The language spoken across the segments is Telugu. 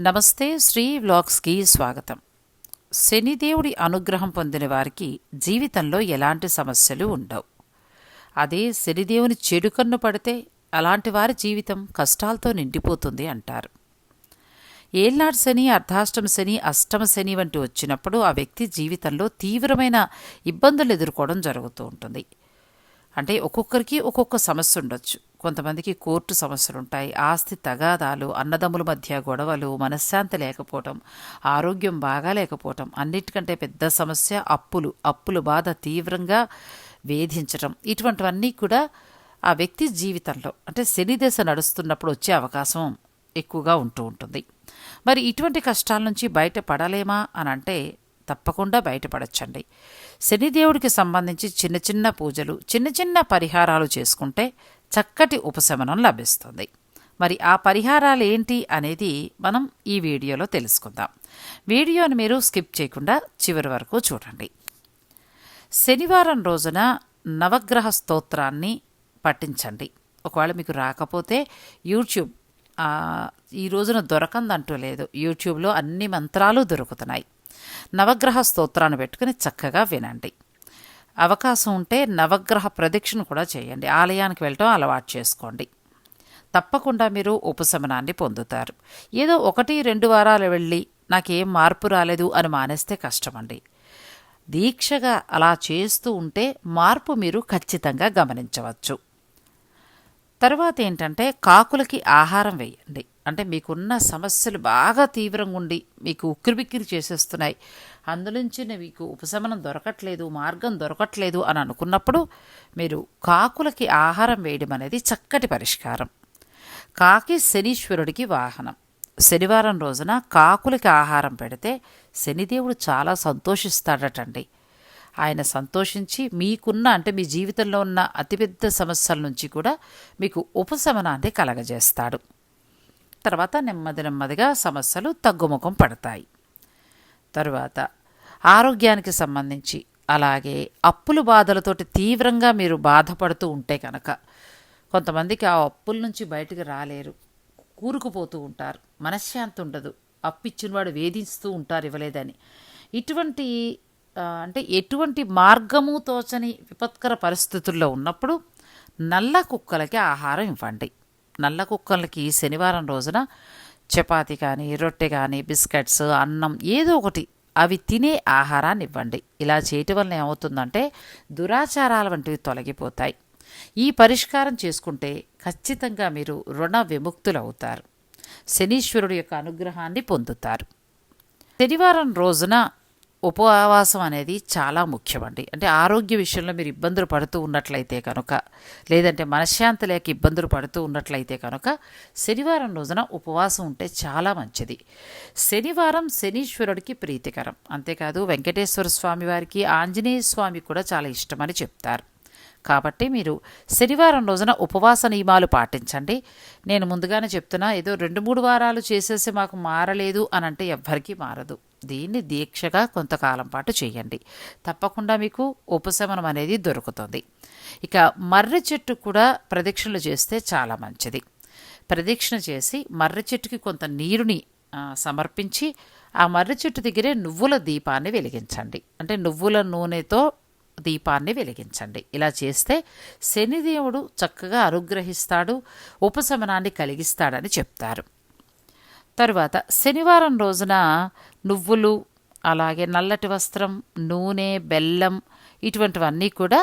నమస్తే శ్రీ వ్లాగ్స్కి స్వాగతం. శనిదేవుడి అనుగ్రహం పొందిన వారికి జీవితంలో ఎలాంటి సమస్యలు ఉండవు. అదే శనిదేవుని చెడు కన్ను పడితే అలాంటి వారి జీవితం కష్టాలతో నిండిపోతుంది అంటారు. ఏల్నాడు శని అర్ధాష్టమ శని అష్టమ శని వంటి వచ్చినప్పుడు ఆ వ్యక్తి జీవితంలో తీవ్రమైన ఇబ్బందులు ఎదుర్కోవడం జరుగుతూ ఉంటుంది. అంటే ఒక్కొక్కరికి ఒక్కొక్క సమస్య ఉండొచ్చు. కొంతమందికి కోర్టు సమస్యలు ఉంటాయి ఆస్తి తగాదాలు అన్నదమ్ముల మధ్య గొడవలు మనశ్శాంతి లేకపోవటం ఆరోగ్యం బాగా లేకపోవటం అన్నిటికంటే పెద్ద సమస్య అప్పులు. అప్పులు బాధ తీవ్రంగా వేధించటం. ఇటువంటివన్నీ కూడా ఆ వ్యక్తి జీవితంలో అంటే శని దశ నడుస్తున్నప్పుడు వచ్చే అవకాశం ఎక్కువగా ఉంటూ ఉంటుంది. మరి ఇటువంటి కష్టాల నుంచి బయటపడలేమా అని అంటే తప్పకుండా బయటపడచ్చండి. శనిదేవుడికి సంబంధించి చిన్న చిన్న పూజలు చిన్న చిన్న పరిహారాలు చేసుకుంటే చక్కటి ఉపశమనం లభిస్తుంది. మరి ఆ పరిహారాలు ఏంటి అనేది మనం ఈ వీడియోలో తెలుసుకుందాం. వీడియోని మీరు స్కిప్ చేయకుండా చివరి వరకు చూడండి. శనివారం రోజున నవగ్రహ స్తోత్రాన్ని పఠించండి. ఒకవేళ మీకు రాకపోతే యూట్యూబ్ ఈ రోజున దొరకందంటూ లేదు. యూట్యూబ్లో అన్ని మంత్రాలు దొరుకుతున్నాయి. నవగ్రహ స్తోత్రాన్ని పెట్టుకుని చక్కగా వినండి. అవకాశం ఉంటే నవగ్రహ ప్రదక్షిణ కూడా చేయండి. ఆలయానికి వెళ్ళటం అలవాటు చేసుకోండి. తప్పకుండా మీరు ఉపశమనాన్ని పొందుతారు. ఏదో ఒకటి రెండు వారాలు వెళ్ళి నాకేం మార్పు రాలేదు అని మానేస్తే కష్టమండి. దీక్షగా అలా చేస్తూ ఉంటే మార్పు మీరు ఖచ్చితంగా గమనించవచ్చు. తర్వాత ఏంటంటే కాకులకి ఆహారం వేయండి. అంటే మీకున్న సమస్యలు బాగా తీవ్రంగా ఉండి మీకు ఉక్కిరిబిక్కిరి చేసేస్తున్నాయి. అందులోంచి మీకు ఉపశమనం దొరకట్లేదు మార్గం దొరకట్లేదు అని అనుకున్నప్పుడు మీరు కాకులకి ఆహారం వేయడం అనేది చక్కటి పరిష్కారం. కాకి శనీశ్వరుడికి వాహనం. శనివారం రోజున కాకులకి ఆహారం పెడితే శనిదేవుడు చాలా సంతోషిస్తాడటండి. ఆయన సంతోషించి మీకున్న అంటే మీ జీవితంలో ఉన్న అతిపెద్ద సమస్యల నుంచి కూడా మీకు ఉపశమనాన్ని కలగజేస్తాడు. తర్వాత నెమ్మది నెమ్మదిగా సమస్యలు తగ్గుముఖం పడతాయి. తరువాత ఆరోగ్యానికి సంబంధించి అలాగే అప్పుల బాధలతోటి తీవ్రంగా మీరు బాధపడుతూ ఉంటే కనుక కొంతమందికి ఆ అప్పుల నుంచి బయటకు రాలేరు. కూరుకుపోతూ ఉంటారు. మనశ్శాంతి ఉండదు. అప్పిచ్చినవాడు వేధిస్తూ ఉంటారు ఇవ్వలేదని. ఇటువంటి అంటే ఎటువంటి మార్గము తోచని విపత్కర పరిస్థితుల్లో ఉన్నప్పుడు నల్ల కుక్కలకి ఆహారం ఇవ్వండి. నల్ల కుక్కలకి శనివారం రోజున చపాతి కానీ రొట్టె కానీ బిస్కెట్స్ అన్నం ఏదో ఒకటి. అవి తినే ఆహారాన్ని ఇవ్వండి. ఇలా చేయటం వలన ఏమవుతుందంటే దురాచారాల వంటివి తొలగిపోతాయి. ఈ పరిష్కారం చేసుకుంటే ఖచ్చితంగా మీరు రుణ విముక్తులు అవుతారు శనీశ్వరుడు యొక్క అనుగ్రహాన్ని పొందుతారు. శనివారం రోజున ఉపవాసం అనేది చాలా ముఖ్యమండి. అంటే ఆరోగ్య విషయంలో మీరు ఇబ్బందులు పడుతూ ఉన్నట్లయితే కనుక లేదంటే మనశ్శాంతి లేక ఇబ్బందులు పడుతూ ఉన్నట్లయితే కనుక శనివారం రోజున ఉపవాసం ఉంటే చాలా మంచిది. శనివారం శనీశ్వరుడికి ప్రీతికరం. అంతేకాదు వెంకటేశ్వర స్వామి వారికి ఆంజనేయ స్వామి కూడా చాలా ఇష్టమని చెప్తారు. కాబట్టి మీరు శనివారం రోజున ఉపవాస నియమాలు పాటించండి. నేను ముందుగానే చెప్తున్నా ఏదో రెండు మూడు వారాలు చేసేసి మాకు మారలేదు అని అంటే ఎవ్వరికీ మారదు. దీన్ని దీక్షగా కొంతకాలం పాటు చేయండి. తప్పకుండా మీకు ఉపశమనం అనేది దొరుకుతుంది. ఇక మర్రి చెట్టు కూడా ప్రదక్షిణలు చేస్తే చాలా మంచిది. ప్రదక్షిణ చేసి మర్రి చెట్టుకి కొంత నీరుని సమర్పించి ఆ మర్రి చెట్టు దగ్గరే నువ్వుల దీపాన్ని వెలిగించండి. అంటే నువ్వుల నూనెతో దీపాన్ని వెలిగించండి. ఇలా చేస్తే శనిదేవుడు చక్కగా అనుగ్రహిస్తాడు ఉపశమనాన్ని కలిగిస్తాడని చెప్తారు. తరువాత శనివారం రోజున నువ్వులు అలాగే నల్లటి వస్త్రం నూనె బెల్లం ఇటువంటివన్నీ కూడా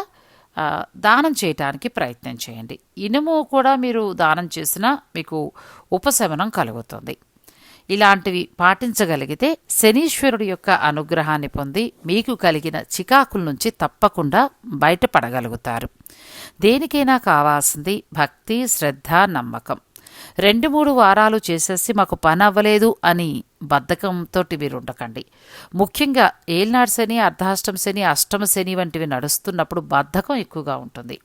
దానం చేయటానికి ప్రయత్నం చేయండి. ఇనుము కూడా మీరు దానం చేసినా మీకు ఉపశమనం కలుగుతుంది. ఇలాంటివి పాటించగలిగితే శనీశ్వరుడి యొక్క అనుగ్రహాన్ని పొంది మీకు కలిగిన చికాకుల నుంచి తప్పకుండా బయటపడగలుగుతారు. దేనికైనా కావాల్సింది భక్తి శ్రద్ధ నమ్మకం. రెండు మూడు వారాలు చేసేసి మాకు పని అవ్వలేదు అని బద్ధకంతో మీరు ఉండకండి ముఖ్యంగా ఏల్నాడు శని అర్ధాష్టమ శని అష్టమ శని వంటివి నడుస్తున్నప్పుడు బద్ధకం ఎక్కువగా ఉంటుంది.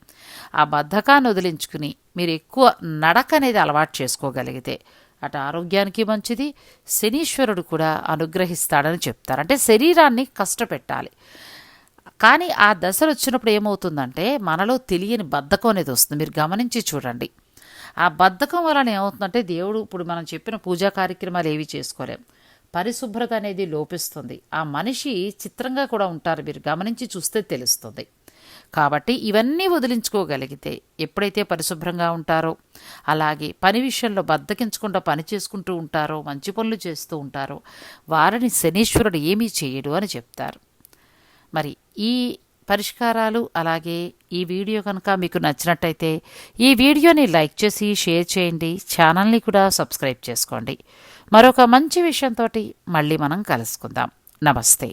ఆ బద్ధకాన్ని వదిలించుకుని మీరు ఎక్కువ నడక అనేది అలవాటు చేసుకోగలిగితే అటు ఆరోగ్యానికి మంచిది శనీశ్వరుడు కూడా అనుగ్రహిస్తాడని చెప్తారు. అంటే శరీరాన్ని కష్టపెట్టాలి. కానీ ఆ దశలు వచ్చినప్పుడు ఏమవుతుందంటే మనలో తెలియని బద్ధకం అనేది వస్తుంది. మీరు గమనించి చూడండి. ఆ బద్ధకం వలన ఏమవుతుందంటే దేవుడు ఇప్పుడు మనం చెప్పిన పూజా కార్యక్రమాలు ఏవి చేసుకోలేం. పరిశుభ్రత అనేది లోపిస్తుంది. ఆ మనిషి చిత్రంగా కూడా ఉంటారు. మీరు గమనించి చూస్తే తెలుస్తుంది. కాబట్టి ఇవన్నీ వదిలించుకోగలిగితే ఎప్పుడైతే పరిశుభ్రంగా ఉంటారో అలాగే పని విషయంలో బద్దకించకుండా పని చేసుకుంటూ ఉంటారో మంచి పనులు చేస్తూ ఉంటారో వారిని శనీశ్వరుడు ఏమీ చేయడు అని చెప్తారు. మరి ఈ పరిష్కారాలు అలాగే ఈ వీడియో కనుక మీకు నచ్చినట్టయితే ఈ వీడియోని లైక్ చేసి షేర్ చేయండి ఛానల్ని కూడా సబ్స్క్రైబ్ చేసుకోండి. మరొక మంచి విషయంతో మళ్ళీ మనం కలుసుకుందాం. నమస్తే.